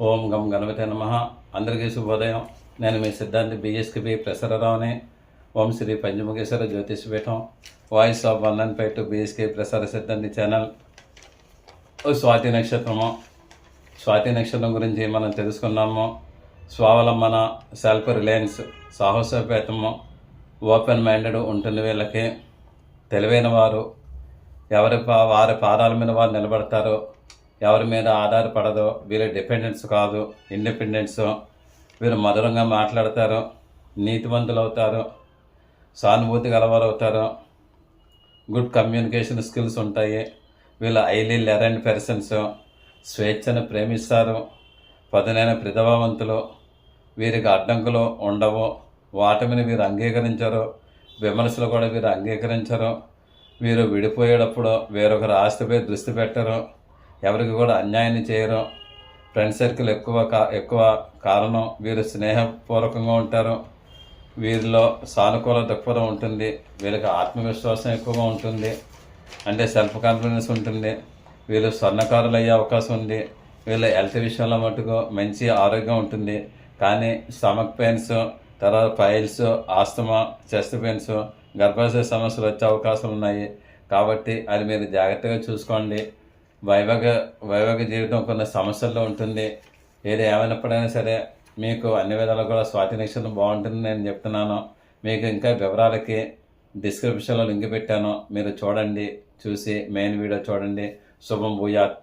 ఓం గం గణపతి నమ. అందరికీ శుభోదయం. నేను మీ సిద్ధాంతి బిఎస్కిబి ప్రసరరావుని. ఓం Shri Panchamukheshwara Jyotishpeetham. Voice of one and five to B S K Prasara సిద్ధాంతి ఛానల్. స్వాతి నక్షత్రము. స్వాతి నక్షత్రం గురించి మనం తెలుసుకున్నాము. స్వావలంబన సెల్ఫ్ రిలయన్స్ సాహసోపేతము ఓపెన్ మైండెడ్ ఉంటుంది వీళ్ళకి. తెలివైన వారు. ఎవరి పా వారి పాదాల మీద వారు నిలబడతారు. ఎవరి మీద ఆధారపడదు వీళ్ళు డిపెండెన్స్ కాదు ఇండిపెండెన్స్ వీరు మధురంగా మాట్లాడతారు నీతివంతులు అవుతారు సానుభూతి గలవారు అవుతారు గుడ్ కమ్యూనికేషన్ స్కిల్స్ ఉంటాయి వీళ్ళు హైలీ లెరెంట్ పర్సన్స్ స్వేచ్ఛను ప్రేమిస్తారు పదునైన ప్రతిభావంతులు వీరికి అడ్డంకులు ఉండవు వాటమిని వీరు అంగీకరించరు విమర్శలు కూడా వీరు అంగీకరించరు వీరు విడిపోయేటప్పుడు వేరొకరి ఆస్తిపై దృష్టి పెట్టరు ఎవరికి కూడా అన్యాయాన్ని చేయరు. ఫ్రెండ్ సర్కిల్ ఎక్కువ కా ఎక్కువ కారణం వీరు స్నేహపూర్వకంగా ఉంటారు. వీరిలో సానుకూల దృక్పథం ఉంటుంది. వీళ్ళకి ఆత్మవిశ్వాసం ఎక్కువగా ఉంటుంది. అంటే సెల్ఫ్ కాన్ఫిడెన్స్ ఉంటుంది. వీళ్ళు స్వర్ణకారులు అయ్యే అవకాశం ఉంది. వీళ్ళ హెల్త్ విషయంలో మటుకు మంచి ఆరోగ్యం ఉంటుంది. కానీ స్టమక్ పెయిన్స్ తర్వాత ఫైల్స్ ఆస్తమా చెస్ట్ పెయిన్స్ గర్భాశయ సమస్యలు వచ్చే అవకాశాలు ఉన్నాయి. కాబట్టి అది మీరు జాగ్రత్తగా చూసుకోండి. వైవాహిక వైవాహిక జీవితం కొన్ని సమస్యల్లో ఉంటుంది. ఏది ఏమైనప్పుడైనా సరే మీకు అన్ని విధాలు కూడా స్వాతి నక్షత్రం బాగుంటుంది నేను చెప్తున్నాను. మీకు ఇంకా వివరాలకి డిస్క్రిప్షన్లో లింక్ పెట్టాను. మీరు చూడండి చూసి మెయిన్ వీడియో చూడండి. శుభం భూయాత్.